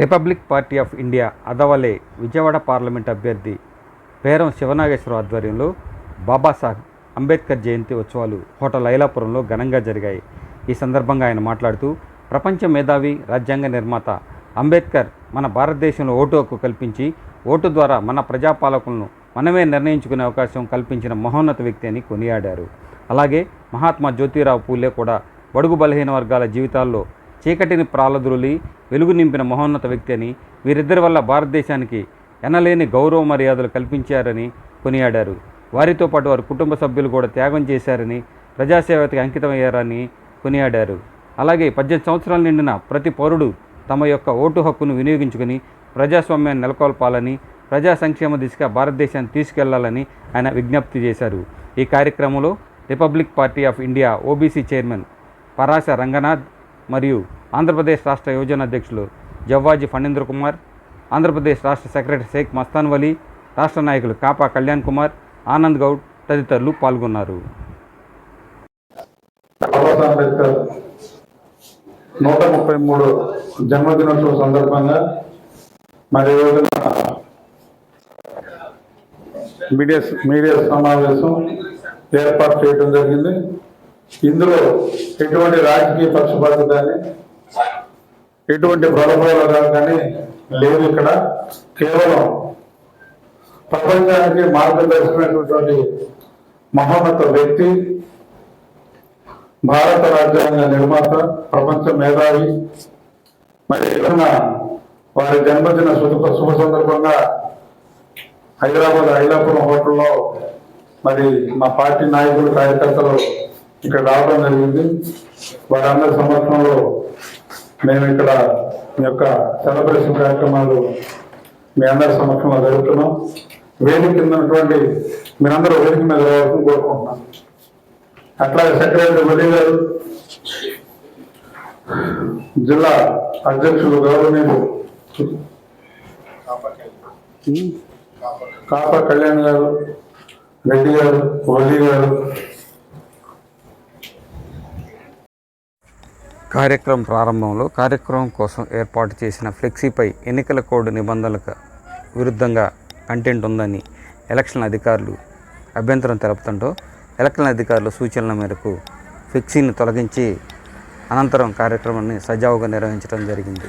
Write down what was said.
Republic party of India Athawale Vijayawada parliament అభ్యర్థి పేరం శివనాగేశ్వర ఆధ్వర్యంలో బాబాసాహెబ్ అంబేద్కర్ జయంతి ఉత్సవాలు హోటల్ ఐలాపురంలో ఘనంగా జరిగాయి. ఈ సందర్భంగా ఆయన మాట్లాడుతూ ప్రపంచ మేధావి రాజ్యాంగ నిర్మాత అంబేద్కర్ మన భారతదేశంలో ఓటు హక్కు కల్పించి ఓటు ద్వారా మన ప్రజాపాలకులను మనమే నిర్ణయించుకునే అవకాశం కల్పించిన మహోన్నత వ్యక్తి అని కొనియాడారు. అలాగే మహాత్మా జ్యోతిరావు పూలే కూడా బడుగు బలహీన వర్గాల జీవితాల్లో చీకటిని ప్రాలదురులి వెలుగు నింపిన మహోన్నత వ్యక్తి అని వీరిద్దరి వల్ల భారతదేశానికి ఎనలేని గౌరవ మర్యాదలు కల్పించారని కొనియాడారు. వారితో పాటు వారి కుటుంబ సభ్యులు కూడా త్యాగం చేశారని ప్రజాసేవతకి అంకితమయ్యారని కొనియాడారు. అలాగే పద్దెనిమిది సంవత్సరాలు నిండిన ప్రతి పౌరుడు తమ యొక్క ఓటు హక్కును వినియోగించుకుని ప్రజాస్వామ్యాన్ని నెలకొల్పాలని ప్రజా సంక్షేమ దిశగా భారతదేశాన్ని తీసుకెళ్ళాలని ఆయన విజ్ఞప్తి చేశారు. ఈ కార్యక్రమంలో republic party of India OBC chairman Parasa Ranganath మరియు ఆంధ్రప్రదేశ్ రాష్ట్ర యువజన అధ్యక్షులు జవ్వాజీ ఫణేంద్ర కుమార్ ఆంధ్రప్రదేశ్ రాష్ట్ర సెక్రటరీ షేక్ మస్తాన్ వలీ రాష్ట్ర నాయకులు కాపా కళ్యాణ్ కుమార్ ఆనంద్ గౌడ్ తదితరులు పాల్గొన్నారు. నూట ముప్పై మూడు జన్మదినోత్సవ సందర్భంగా మరి రోజున మీడియా మీడియా సమావేశం ఏర్పాటు చేయడం జరిగింది. ఇందులో ఎటువంటి రాజకీయ పక్షపాతం కానీ ఎటువంటి ప్రలోభాలు కానీ లేవు ఇక్కడ కేవలం ప్రపంచానికి మార్గదర్శనమైనటువంటి మహోన్నత వ్యక్తి భారత రాజ్యాంగ నిర్మాత ప్రపంచ మేధావి. మరి ఏదన్నా వారి జన్మదిన శుభ శుభ సందర్భంగా హైదరాబాద్ ఐలాపురం హోటల్లో మరి మా పార్టీ నాయకులు కార్యకర్తలు ఇక్కడ రావడం జరిగింది. వారందరి సమక్షంలో మేము ఇక్కడ మీ యొక్క సెలబ్రేషన్ కార్యక్రమాలు మీ అందరి సమక్షంలో జరుగుతున్నాం వేదిక కింద ఉన్నటువంటి మీరందరూ వేదిక మీద రావాలని కోరుకుంటున్నాం. అట్లాగే సెక్రటరీ వల్లి గారు జిల్లా అధ్యక్షులు గౌరవనీయులు కాప కళ్యాణ్ గారు రెడ్డి గారు వల్లి గారు కార్యక్రమం ప్రారంభంలో కార్యక్రమం కోసం ఏర్పాటు చేసిన ఫ్లెక్సీపై ఎన్నికల కోడ్ నిబంధనలకు విరుద్ధంగా కంటెంట్ ఉందని ఎలక్షన్ అధికారులు అభ్యంతరం తెలుపుతుంటూ ఎలక్షన్ అధికారుల సూచనల మేరకు ఫ్లెక్సీని తొలగించి అనంతరం కార్యక్రమాన్ని సజావుగా నిర్వహించడం జరిగింది.